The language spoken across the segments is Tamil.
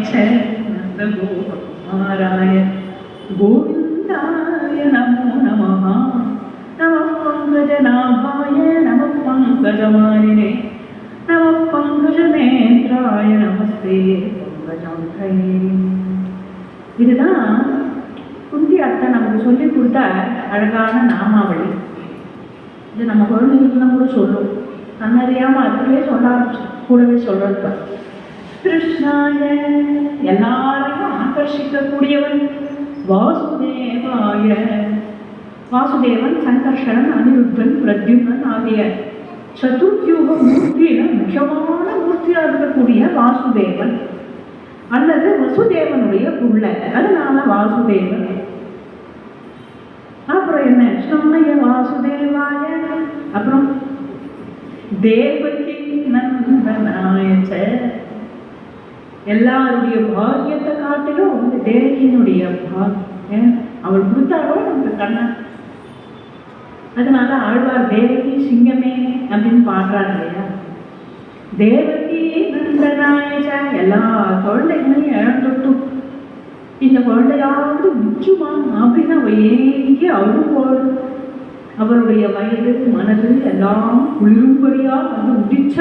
அமைச்சர் நந்தகோபகுமாராய கோவிந்தாய நமோ நம நம பங்கஜநாபாய நம பங்கஜமாலினே. நம பங்கஜநேந்திராய நமஸ்தே பங்கஜாங்கை இதுதான் குந்தி அத்தை நமக்கு சொல்லி கொடுத்த அழகான நாமாவளி. இது நம்ம குழந்தைங்களுக்கு கூட சொல்லும். நன்னறியாமல் அதுவே சொல்ல ஆரம்பிச்சு கூடவே சொல்கிறது கிருஷ்ணாய. எல்லாரையும் ஆகர்ஷிக்கக்கூடியவன் வாசுதேவாய. வாசுதேவன் சங்கர்ஷன் அனிருத்தன் பிரத்யுமன் ஆகிய சதுர்த்தியுக மூர்த்தியில முக்கியமான மூர்த்தியா இருக்கக்கூடிய வாசுதேவன். அல்லது வசுதேவனுடைய புள்ள. அதனால வாசுதேவன். அப்புறம் என்ன? சொன்னைய வாசுதேவாய. அப்புறம் தேவகி நந்தனாயச்ச. எல்லாருடைய பாக்கியத்தை காட்டிலும் வந்து தேவியினுடைய பாக்கியம். அவள் கொடுத்தாரோ நமக்கு கண்ணன் அதனால ஆழ்வார் தேவகி சிங்கமே அப்படின்னு பாடுறாரு இல்லையா? தேவகி நந்தநாயக எல்லா குழந்தைகளையும் இழந்துட்டும். இந்த குழந்தையாவது முச்சுமா அப்படின்னு அவ ஏங்கி போடும். அவருடைய வயது மனது எல்லாம் உள்ளும்படியாக வந்து உதிச்ச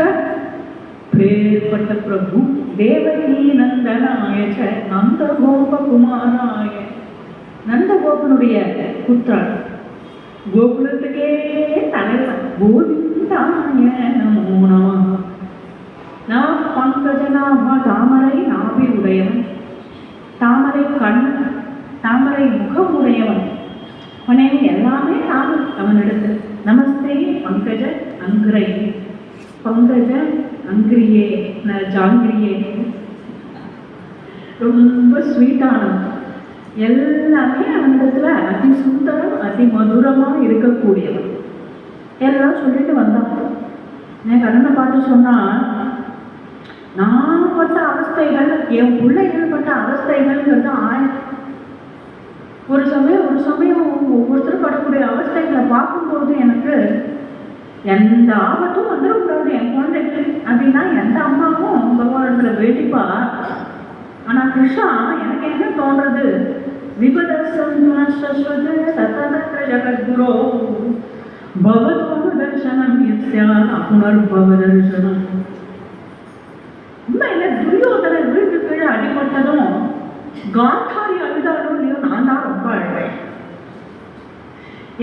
பேர்பட்ட பிரபு தேவகி நந்தனாய நந்த குமாராய நந்தகோபனுடைய புத்திரன். கோகுலத்துக்கே தலைவன் கோவிந்தாய நமோ நம. நான் பங்கஜனாபா தாமரை நாபி உடையவன். தாமரை கண் தாமரை முகம் உடையவன். உனே எல்லாமே நான் அவனிடத்தில். நமஸ்தே பங்கஜ அங்கிரை பங்கஜ அங்கிரியே ஜாங்கிரியே. ரொம்ப ஸ்வீட்டானது எல்லாமே அவனிடத்துல அதி சுந்தரம் அதி மதுரமாக இருக்கக்கூடியவன் எல்லாம் சொல்லிட்டு வந்தான் என் கடனை பார்த்து சொன்னால் நான் பட்ட அவஸ்தைகள் என் பிள்ளைகள் பட்ட அவஸ்தைகள்ங்கிறது ஆயிரம். ஒரு சமயம் ஒரு சமயம் ஒவ்வொருத்தரும் படக்கூடிய அவஸ்தைகளை பார்க்கும்போது எனக்கு எந்த ஆபத்தும் வந்துடக்கூடாது. என் குழந்தைக்கு அப்படின்னா எந்த அம்மாவும் பகவானத்துல வேண்டிப்பா. ஆனா கிருஷ்ணா எனக்கு என்ன தோன்றது? விபதசம்ஸ்வது சததத்ர ஜகத்குரோ. பவத்வனு தர்சனம் யஸ்யா அப்புனர்பவ தர்சனம் உண்மையில துரியோதன வீட்டு கீழே அடிபட்டதும் காந்தா